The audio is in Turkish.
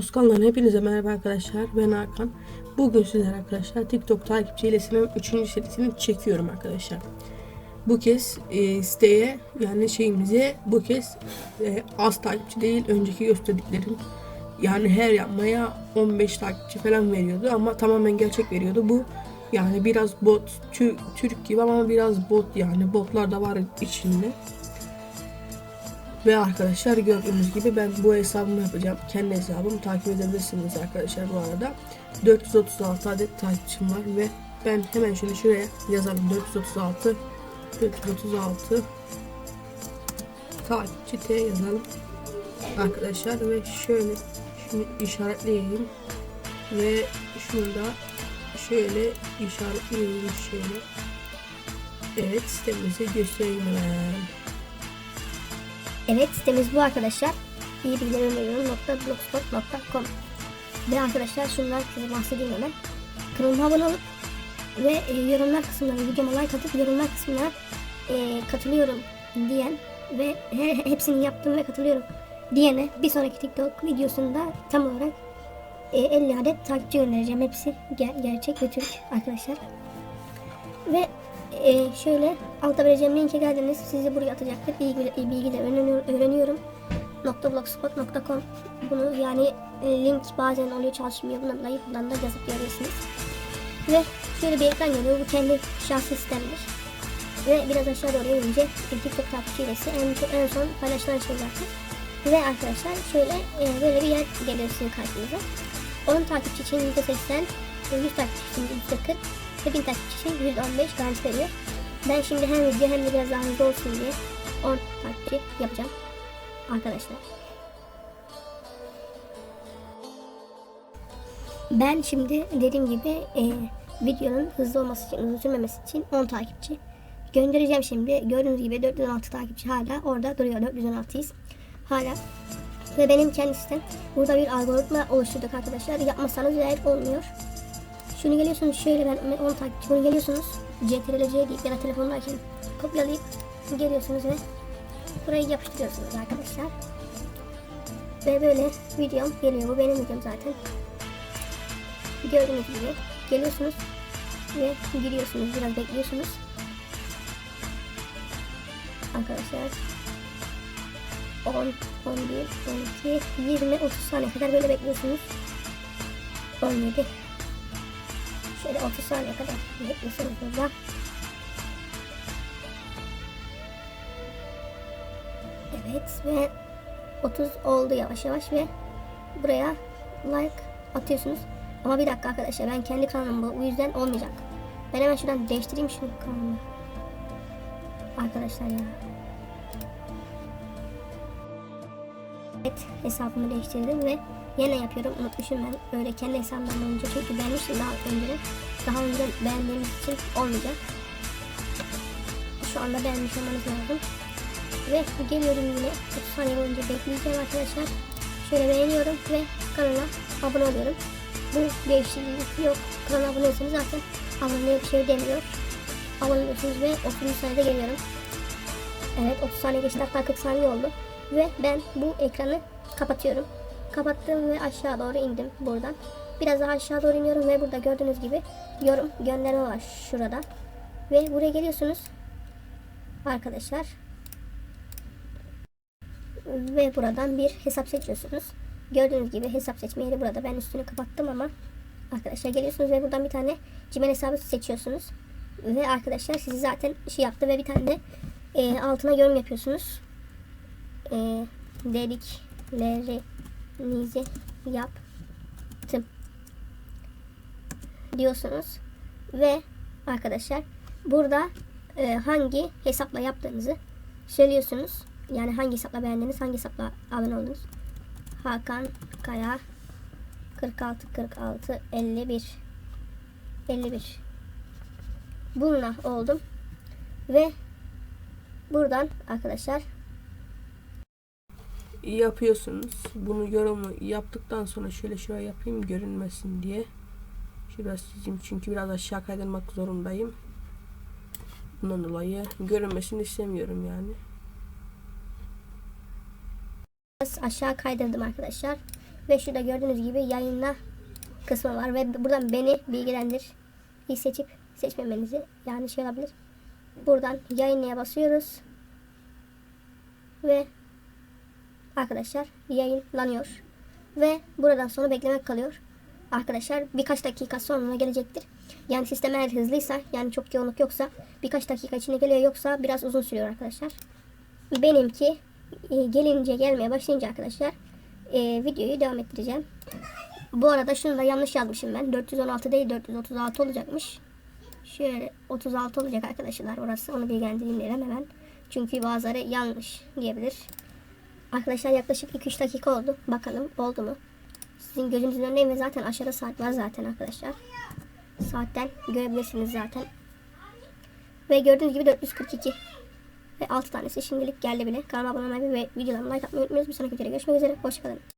Toskan'dan hepinize merhaba arkadaşlar. Ben Hakan. Bugün sizler arkadaşlar TikTok takipçi hilesinin 3. serisini çekiyorum arkadaşlar. Bu kez e, siteye yani şeyimize bu kez e, az takipçi değil önceki gösterdiklerim yani her yapmaya 15 takipçi falan veriyordu ama tamamen gerçek veriyordu. Bu yani biraz bot Tü- Türk gibi ama biraz bot yani botlar da var içinde. Ve arkadaşlar gördüğünüz gibi ben bu hesabımı yapacağım. Kendi hesabımı takip edebilirsiniz arkadaşlar bu arada. 436 adet takipçim var ve ben hemen şöyle şuraya yazalım 436 436 takipçi T yazalım arkadaşlar ve şöyle şunu işaretleyeyim ve şunu da şöyle işaretleyeyim şöyle evet sitemizi göstereyim hemen. Evet sitemiz bu arkadaşlar. İyi bilgiler öneriyorum.blogspot.com Ve arkadaşlar şundan size bahsedeyim hemen. Kanalıma abone olup ve e, yorumlar kısmına videoma like atıp yorumlar kısmına e, katılıyorum diyen ve he, hepsini yaptım ve katılıyorum diyene bir sonraki TikTok videosunda tam olarak e, 50 adet takipçi göndereceğim. Hepsi ger- gerçek ve Türk arkadaşlar. Ve e, şöyle altta vereceğim linke geldiniz. Sizi buraya atacaktır. İyi, iyi bilgiler öğreniyor- öğreniyorum. .blogspot.com Bunu yani e, link bazen oluyor çalışmıyor. Bunu da buradan da yazıp görüyorsunuz. Ve şöyle bir ekran geliyor. Bu kendi şahsi sistemdir. Ve biraz aşağı doğru inince TikTok takipçi en, en son paylaşılan şey zaten. Ve arkadaşlar şöyle e, böyle bir yer geliyor sizin karşınıza. 10 takipçi için %80, 100 takipçi için %40 ve 1000 takipçi için %15 garanti veriyor. Ben şimdi hem video hem de biraz daha hızlı olsun diye 10 takipçi yapacağım. Arkadaşlar. Ben şimdi dediğim gibi e, videonun hızlı olması için, uzun sürmemesi için 10 takipçi göndereceğim şimdi. Gördüğünüz gibi 416 takipçi hala orada duruyor. 416'yız. Hala. Ve benim kendi sitem. Burada bir algoritma oluşturduk arkadaşlar. Yapmasanız eğer olmuyor. Şunu geliyorsunuz şöyle ben 10 takipçi bunu geliyorsunuz. CTRL C deyip ya da telefondayken kopyalayıp geliyorsunuz ve burayı yapıştırıyorsunuz arkadaşlar. Ve böyle videom geliyor. Bu benim videom zaten. Gördüğünüz gibi geliyorsunuz ve giriyorsunuz. Biraz bekliyorsunuz. Arkadaşlar 10, 11, 12, 20, 30 saniye kadar böyle bekliyorsunuz. 17, Şöyle 30 saniye kadar bekliyorsunuz burada. Evet ve 30 oldu yavaş yavaş ve buraya like atıyorsunuz. Ama bir dakika arkadaşlar ben kendi kanalım bu. Yüzden olmayacak. Ben hemen şuradan değiştireyim şunu kanalımı. Arkadaşlar ya. Evet hesabımı değiştirdim ve yine yapıyorum. Unutmuşum ben. Öyle kendi hesabımdan önce çünkü beğenmiştim daha önce. Daha önce beğendiğimiz için olmayacak. Şu anda beğenmiş olmanız lazım. Ve geliyorum yine 30 saniye boyunca bekleyeceğim arkadaşlar. Şöyle beğeniyorum ve kanala abone oluyorum. Bu değişiklik yok. Kanala abone olsanız zaten abone bir şey demiyor. Abone oluyorsunuz ve 30 saniyede geliyorum. Evet 30 saniye geçti hatta 40 saniye oldu. Ve ben bu ekranı kapatıyorum. Kapattım ve aşağı doğru indim buradan. Biraz daha aşağı doğru iniyorum ve burada gördüğünüz gibi yorum gönderme var şurada. Ve buraya geliyorsunuz. Arkadaşlar. Ve buradan bir hesap seçiyorsunuz. Gördüğünüz gibi hesap seçme yeri burada. Ben üstünü kapattım ama arkadaşlar geliyorsunuz ve buradan bir tane Gmail hesabı seçiyorsunuz. Ve arkadaşlar sizi zaten şey yaptı ve bir tane de e, altına yorum yapıyorsunuz. E, dediklerinizi yaptım diyorsunuz ve arkadaşlar burada e, hangi hesapla yaptığınızı söylüyorsunuz. Yani hangi hesapla beğendiniz, hangi hesapla abone oldunuz. Hakan Kaya 46 46 51 51 Bununla oldum. Ve buradan arkadaşlar yapıyorsunuz. Bunu yorumu yaptıktan sonra şöyle şöyle yapayım görünmesin diye. Şurası çizeyim çünkü biraz aşağı kaydırmak zorundayım. Bundan dolayı görünmesini istemiyorum yani. biraz aşağı kaydırdım arkadaşlar. Ve şurada gördüğünüz gibi yayınla kısmı var ve buradan beni bilgilendir. İyi seçip seçmemenizi yani şey olabilir. Buradan yayınlaya basıyoruz. Ve arkadaşlar yayınlanıyor. Ve buradan sonra beklemek kalıyor. Arkadaşlar birkaç dakika sonra gelecektir. Yani sistem eğer hızlıysa yani çok yoğunluk yoksa birkaç dakika içinde geliyor yoksa biraz uzun sürüyor arkadaşlar. Benimki e, gelince gelmeye başlayınca arkadaşlar e, videoyu devam ettireceğim. Bu arada şunu da yanlış yazmışım ben. 416 değil 436 olacakmış. Şöyle 36 olacak arkadaşlar orası. Onu bilgilendireyim dedim hemen. Çünkü bazıları yanlış diyebilir. Arkadaşlar yaklaşık 2-3 dakika oldu. Bakalım oldu mu? Sizin gözünüzün önündeyim ve zaten aşağıda saat var zaten arkadaşlar. Saatten görebilirsiniz zaten. Ve gördüğünüz gibi 442 ve 6 tanesi şimdilik geldi bile. Kanalıma abone olmayı ve videolarıma like atmayı unutmayınız. Bir sonraki videoda görüşmek üzere. Hoşçakalın.